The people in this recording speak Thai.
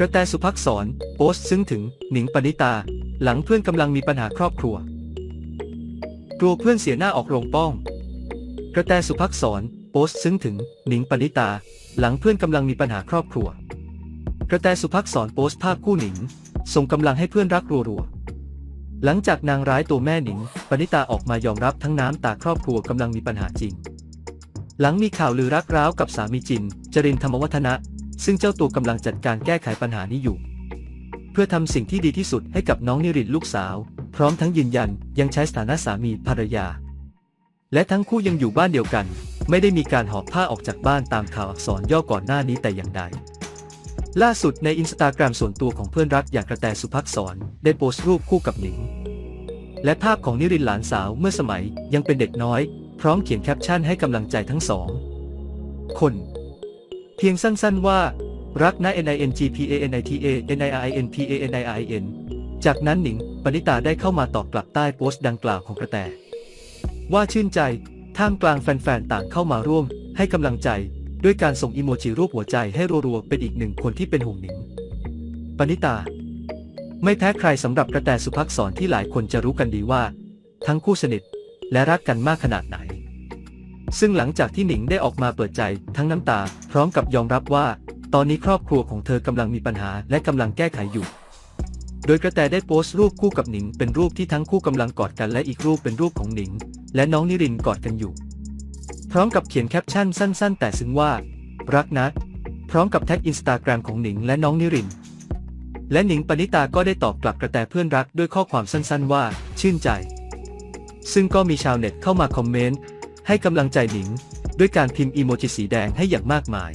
กระแตสุภักษรโพสต์ซึ้งถึงหนิงปณิตา หลังเพื่อนกำลังมีปัญหาครอบครัว กลัวเพื่อนเสียหน้าออกโรงป้อง กระแตสุภักษรโพสต์ซึ้งถึงหนิงปณิตา หลังเพื่อนกำลังมีปัญหาครอบครัว กระแตสุภักษรโพสต์ภาพคู่หนิง ส่งกำลังให้เพื่อนรักรัวๆหลังจากนางร้ายตัวแม่หนิง ปณิตาออกมายอมรับทั้งน้ำตาครอบครัวกำลังมีปัญหาจริง หลังมีข่าวลือรักร้าวกับสามีจิน จรินธรรมวัฒนะ ซึ่งเจ้าตัวกำลังจัดการแก้ไขปัญหานี้อยู่ เพื่อทำสิ่งที่ดีที่สุดให้กับน้องนิรินลูกสาว พร้อมทั้งยืนยันยังใช้สถานะสามีภรรยา และทั้งคู่ยังอยู่บ้านเดียวกัน ไม่ได้มีการหอบผ้าออกจากบ้านตามข่าวอักษรย่อก่อนหน้านี้แต่อย่างใดล่าสุดในอินสตาแกรมส่วนตัวของเพื่อนรักอย่างกระแตสุภักษรได้โพสต์รูปคู่กับหนิง และภาพของนิรินหลานสาวเมื่อสมัยยังเป็นเด็กน้อย พร้อมเขียนแคปชั่นให้กำลังใจทั้งสอง คน เพียงสั้นๆว่า รักนะ N I N G P A N I T A N I I N P A N I I N จากนั้นหนิงปณิตาได้เข้ามาตอบกลับใต้โพสต์ดังกล่าวของกระแต ว่าชื่นใจ ท่ามกลางแฟนๆ ต่างเข้ามาร่วม ให้กำลังใจ ด้วยการส่งอีโมจิรูปหัวใจให้รัวๆ เป็นอีกหนึ่งคนที่เป็นห่วงหนิง ปณิตา ไม่แพ้ใครสำหรับกระแตสุภักษรที่หลายคนจะรู้กันดีว่า ทั้งคู่สนิทและรักกันมากขนาดไหน ซึ่งหลังจากที่หนิงได้ออกมาเปิดใจทั้งน้ำตา พร้อมกับยอมรับว่า ตอนนี้ครอบครัวของเธอกำลังมีปัญหาและกำลังแก้ไขอยู่ โดยกระแตได้โพสต์รูปคู่กับหนิง เป็นรูปที่ทั้งคู่กำลังกอดกันและอีกรูปเป็นรูปของหนิง และน้องนิรินกอดกันอยู่ พร้อมกับเขียนแคปชั่นสั้น ๆ แต่ซึ้งว่า รักนะ พร้อมกับแท็กอินสตาแกรมของหนิงและน้องนิรินและหนิงปณิตาก็ได้ตอบกลับกระแตเพื่อนรักด้วยข้อความสั้นๆว่า ชื่นใจ ซึ่งก็มีชาวเน็ตเข้ามาคอมเมนต์ ให้กำลังใจหนิง ด้วยการพิมพ์อีโมจิสีแดงให้อย่างมากมาย